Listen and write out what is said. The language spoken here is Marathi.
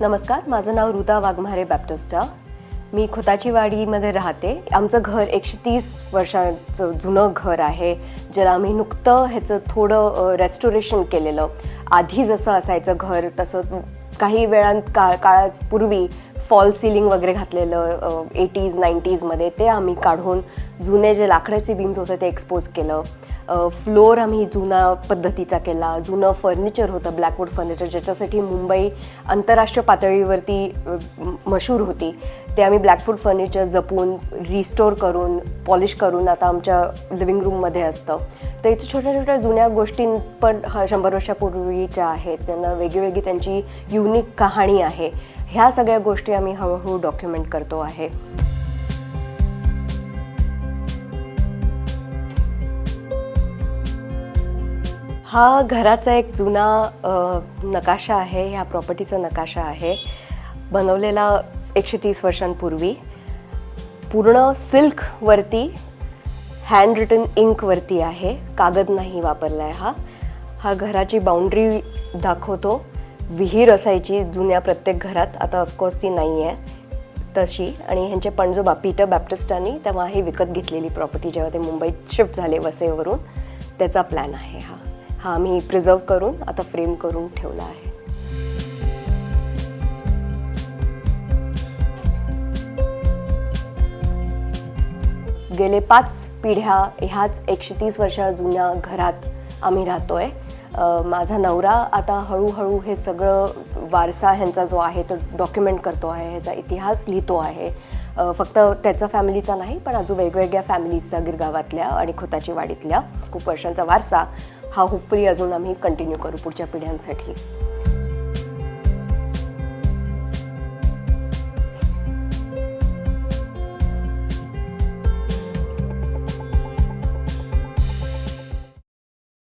नमस्कार माझं नाव ऋता वाघमारे बॅप्टिस्टा मी खोताची वाडीमध्ये राहते. आमचं घर एकशे तीस वर्षाचं जुनं घर आहे ज्याला आम्ही नुकतं ह्याचं थोडं रेस्टोरेशन केलेलं. आधी जसं असायचं घर तसं काही वेळांत का काळापूर्वी फॉल सिलिंग वगैरे घातलेलं एटीज नाईन्टीजमध्ये ते आम्ही काढून जुने जे लाकडाचे बीम्स होते ते एक्सपोज केलं. फ्लोअर आम्ही जुना पद्धतीचा केला जुनं फर्निचर होतं ब्लॅकवूड फर्निचर ज्याच्यासाठी मुंबई आंतरराष्ट्रीय पातळीवरती मशहूर होती. ते आम्ही ब्लॅकवूड फर्निचर जपून रिस्टोर करून पॉलिश करून आता आमच्या लिव्हिंग रूममध्ये असतं. तर इथे छोट्या छोट्या जुन्या गोष्टी पण शंभर वर्षापूर्वीच्या आहेत. त्यांना वेगळीवेगळी त्यांची युनिक कहाणी आहे. ह्या सगळ्या गोष्टी आम्ही हळूहळू डॉक्युमेंट करतो आहे. हा घराचा एक जुना नकाशा आहे. ह्या प्रॉपर्टीचा नकाशा आहे. बनवलेला एकशे तीस वर्षांपूर्वी. पूर्ण सिल्कवरती हँड रिटन इंकवरती आहे. कागद नाही वापरला आहे हा. हा घराची बाउंड्री दाखवतो. विहीर असायची जुन्या प्रत्येक घरात. आता ऑफकोर्स ती नाही आहे तशी. आणि ह्यांचे पणजोबा पीटर बॅप्टिस्टांनी तेव्हा ही विकत घेतलेली प्रॉपर्टी जेव्हा ते मुंबईत शिफ्ट झाले वसेवरून त्याचा प्लॅन आहे हा. हा आम्ही प्रिझर्व करून आता फ्रेम करून ठेवला आहे. गेले पाच पिढ्या ह्याच एकशे तीस वर्षा जुन्या घरात आम्ही राहतो आहे माझा नवरा आता हळूहळू हे सगळं वारसा ह्यांचा जो आहे तो डॉक्युमेंट करतो आहे ह्याचा इतिहास लिहितो आहे. फक्त त्याचा फॅमिलीचा नाही पण अजून वेगवेगळ्या फॅमिलीजचा गिरगावातल्या आणि खोताची वाडीतल्या खूप वर्षांचा वारसा हा होपफुली अजून आम्ही कंटिन्यू करू पुढच्या पिढ्यांसाठी.